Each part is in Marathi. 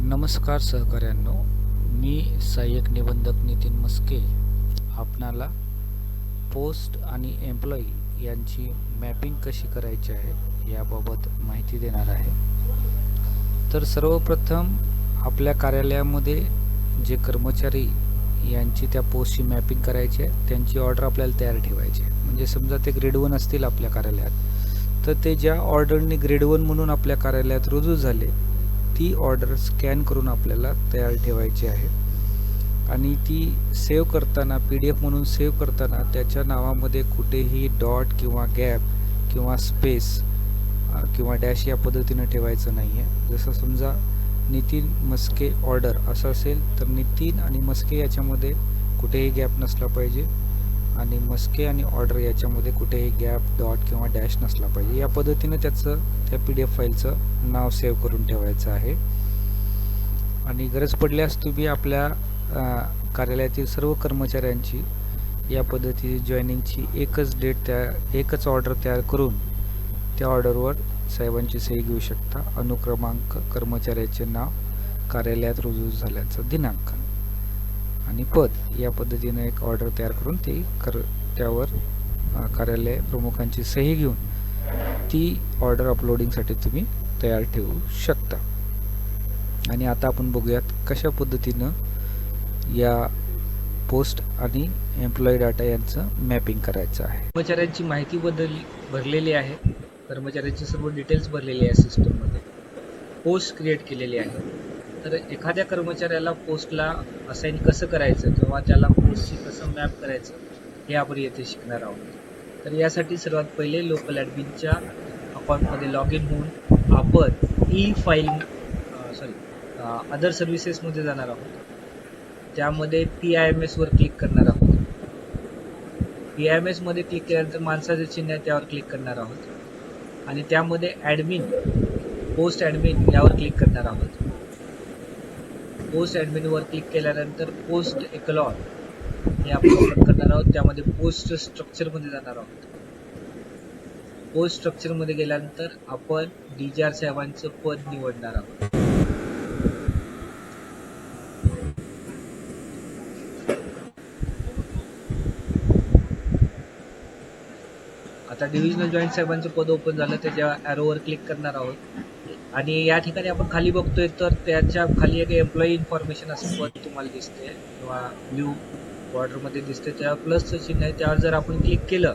नमस्कार सहकाऱ्यांनो मी सहाय्यक निबंधक नितीन मस्के. आपणाला पोस्ट आणि एम्प्लॉई यांची मॅपिंग कशी करायची आहे याबाबत माहिती देणार आहे. तर सर्वप्रथम आपल्या कार्यालयामध्ये जे कर्मचारी यांची त्या पोस्टची मॅपिंग करायची आहे त्यांची ऑर्डर आपल्याला तयार ठेवायची आहे. म्हणजे समजा ते ग्रेड वन असतील आपल्या कार्यालयात तर ते ज्या ऑर्डरनी ग्रेड वन म्हणून आपल्या कार्यालयात रुजू झाले ती ऑर्डर स्कॅन करून आपल्याला तयार ठेवायची आहे. आणि ती सेव्ह करताना पी डी एफ म्हणून सेव्ह करताना त्याच्या नावामध्ये कुठेही डॉट किंवा गॅप किंवा स्पेस किंवा डॅश या पद्धतीनं ठेवायचं नाही आहे जसं समजा नितीन मस्के ऑर्डर असं असेल तर नितीन आणि मस्के याच्यामध्ये कुठेही गॅप नसला पाहिजे. आणि मस्के आणि ऑर्डर याच्यामध्ये कुठेही गॅप डॉट किंवा डॅश नसला पाहिजे. या पद्धतीनं त्याचं त्या पी डी एफ फाईलचं नाव सेव्ह करून ठेवायचं आहे. आणि गरज पडल्यास तुम्ही आपल्या कार्यालयातील सर्व कर्मचाऱ्यांची या पद्धतीची जॉईनिंगची एकच डेट त्या एकच ऑर्डर तयार करून त्या ऑर्डरवर साहेबांची सही घेऊ शकता. अनुक्रमांक कर्मचाऱ्याचे नाव कार्यालयात रुजू झाल्याचा दिनांक. आणि पद या पद्धतीने एक ऑर्डर तयार करून ती कर त्यावर कार्यालय प्रमुखांची सही घेऊन ती ऑर्डर अपलोडिंगसाठी तुम्ही तयार ठेवू शकता. आणि आता आपण बघूयात कशा पद्धतीनं या पोस्ट आणि एम्प्लॉई डाटा यांचं मॅपिंग करायचं आहे. कर्मचाऱ्यांची माहिती बदलली भरलेली आहे. कर्मचाऱ्यांची सर्व डिटेल्स भरलेले आहे सिस्टममध्ये पोस्ट क्रिएट केलेली आहे. तर एखाद्या कर्मचाऱ्याला पोस्टला असाईन कसं करायचं किंवा त्याला पोस्टशी कसं मॅप करायचं हे आपण येथे शिकणार आहोत. तर यासाठी सर्वात पहिले लोकल ॲडमिनच्या अकाउंटमध्ये लॉग इन होऊन आपण ई फाईल सॉरी अदर सर्व्हिसेसमध्ये जाणार आहोत. त्यामध्ये पी आय एम एसवर क्लिक करणार आहोत. पी आय एम एसमध्ये क्लिक केल्यानंतर माणसाचे चिन्ह आहे त्यावर क्लिक करणार आहोत. आणि त्यामध्ये ॲडमिन पोस्ट ॲडमिन यावर क्लिक करणार आहोत. पोस्ट ॲडमिनवर क्लिक केल्यानंतर पोस्ट एकलॉन हे आपण ओपन करणार आहोत. त्यामध्ये पोस्ट स्ट्रक्चरमध्ये जाणार आहोत. पोस्ट स्ट्रक्चरमध्ये गेल्यानंतर आपण डी जी आर साहेबांचं पद निवडणार आहोत. आता डिव्हिजनल जॉईंट साहेबांचं पद ओपन झालं त्याच्या ॲरोवर क्लिक करणार आहोत. आणि या ठिकाणी आपण खाली बघतोय तर त्याच्याखाली एक एम्प्लॉई इन्फॉर्मेशन असं पद तुम्हाला दिसते किंवा ब्ल्यू बॉर्डरमध्ये दिसते त्या प्लसचं चिन्ह आहे. त्यावर जर आपण क्लिक केलं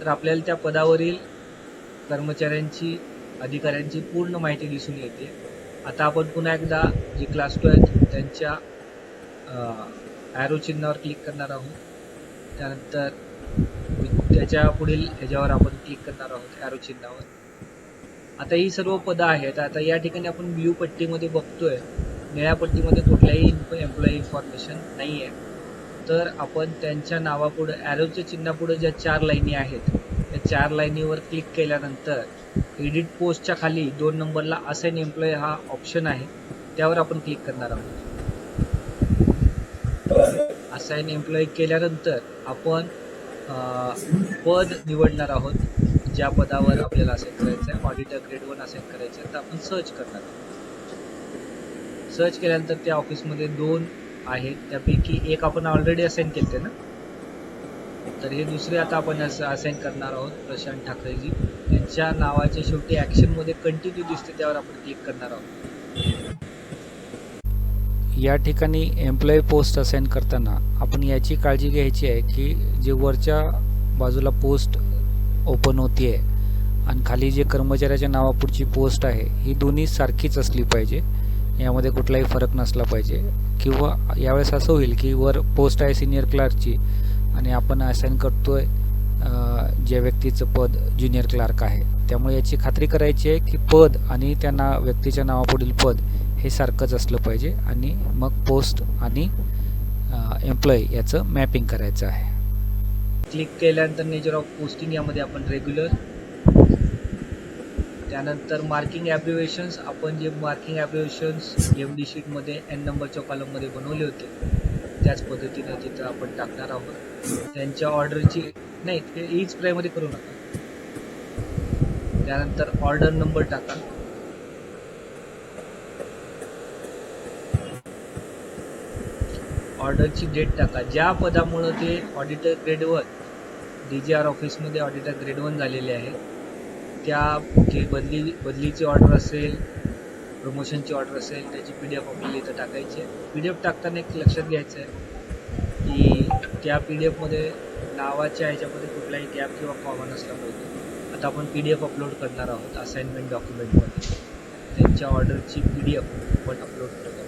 तर आपल्याला त्या पदावरील कर्मचाऱ्यांची अधिकाऱ्यांची पूर्ण माहिती दिसून येते. आता आपण पुन्हा एकदा जे क्लास टू आहेत त्यांच्या ॲरो चिन्हावर क्लिक करणार आहोत. त्यानंतर त्याच्या पुढील ह्याच्यावर आपण क्लिक करणार आहोत ॲरो चिन्हावर. आता ही सर्व पदं आहेत. आता या ठिकाणी आपण ब्ल्यू पट्टीमध्ये बघतोय. निळ्या पट्टीमध्ये कुठल्याही एम्प्लॉई इन्फॉर्मेशन नाही आहे तर आपण त्यांच्या नावापुढं ॲरोच्या चिन्हापुढं ज्या चार लाईनी आहेत त्या चार लाईनीवर क्लिक केल्यानंतर एडिट पोस्टच्या खाली दोन नंबरला असाईन एम्प्लॉई हा ऑप्शन आहे. त्यावर आपण क्लिक करणार आहोत. असाईन एम्प्लॉई केल्यानंतर आपण पद निवडणार आहोत. ज्या पदावर आपल्याला असेल करायचं आहे ऑडिटर ग्रेड वन असाईन करायचं आहे तर आपण सर्च करणार आहोत. सर्च केल्यानंतर त्या ऑफिसमध्ये दोन आहेत. त्यापैकी एक आपण ऑलरेडी असाईन केले ना? तर हे दुसरे आता आपण असाईन करणार आहोत प्रशांत ठाकरेजी. त्यांच्या नावाच्या शेवटी ॲक्शनमध्ये कंटिन्यू दिसते त्यावर आपण क्लिक करणार आहोत. या ठिकाणी एम्प्लॉई पोस्ट असाईन करताना आपण याची काळजी घ्यायची आहे की जे वरच्या बाजूला पोस्ट ओपन होती आहे आणि खाली जे कर्मचाऱ्याच्या नावापुढची पोस्ट आहे ही दोन्ही सारखीच असली पाहिजे. यामध्ये कुठलाही फरक नसला पाहिजे. किंवा यावेळेस असं होईल की वर पोस्ट आहे सिनियर क्लार्कची आणि आपण असाईन करतो आहे ज्या व्यक्तीचं पद ज्युनियर क्लार्क आहे. त्यामुळे याची खात्री करायची आहे की पद आणि त्या ना व्यक्तीच्या नावापुढील पद हे सारखंच असलं पाहिजे. आणि मग पोस्ट आणि एम्प्लॉई याचं मॅपिंग करायचं आहे. क्लिक केल्यानंतर नेचर ऑफ पोस्टिंग यामध्ये आपण रेग्युलर त्यानंतर मार्किंग ॲब्रिवेशन्स आपण जे मार्किंग ॲब्रिवेशन्स एम डी शीटमध्ये एन नंबरच्या कॉलममध्ये बनवले होते त्याच पद्धतीने तिथं आपण टाकणार आहोत. त्यांच्या ऑर्डरची नाही ते ईच प्रायमरी करू नका. त्यानंतर ऑर्डर नंबर टाका. ऑर्डरची डेट टाका. ज्या पदामुळं ते ऑडिटर ग्रेडवर डी जी आर ऑफिसमध्ये ऑडिटर ग्रेड वन झालेले आहे. त्या जे बदली बदलीची ऑर्डर असेल प्रमोशनची ऑर्डर असेल त्याची पी डी एफ आपल्याला इथं टाकायची आहे. पी डी एफ टाकताना एक लक्षात घ्यायचं आहे की त्या पी डी एफमध्ये नावाच्या ह्याच्यामध्ये कुठलाही गॅप किंवा कॉमन असला पाहिजे आता आपण पी डी एफ अपलोड करणार आहोत असाइनमेंट डॉक्युमेंटमध्ये त्यांच्या ऑर्डरची पी डी एफ आपण अपलोड करतो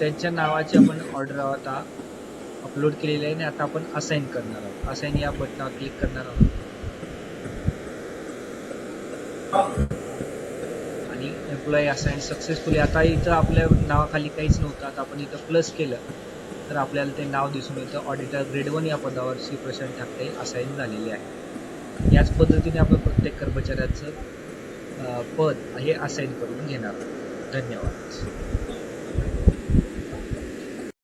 त्यांच्या नावाची आपण ऑर्डर आता अपलोड केलेली आहे आणि आता आपण असाइन करणार आहोत. असाइन या बटनावर क्लिक करणार आहोत. आणि एम्प्लॉई असाइन सक्सेसफुली आता इथं आपल्या नावाखाली काहीच नव्हतं. आता आपण इथं प्लस केलं तर आपल्याला ते नाव दिसून येतं. ऑडिटर ग्रेड वन या पदावर श्री प्रशांत ठाकरे असाइन झालेले आहे. याच पद्धतीने आपण प्रत्येक कर्मचाऱ्याचं पद हे असाइन करून घेणार धन्यवाद.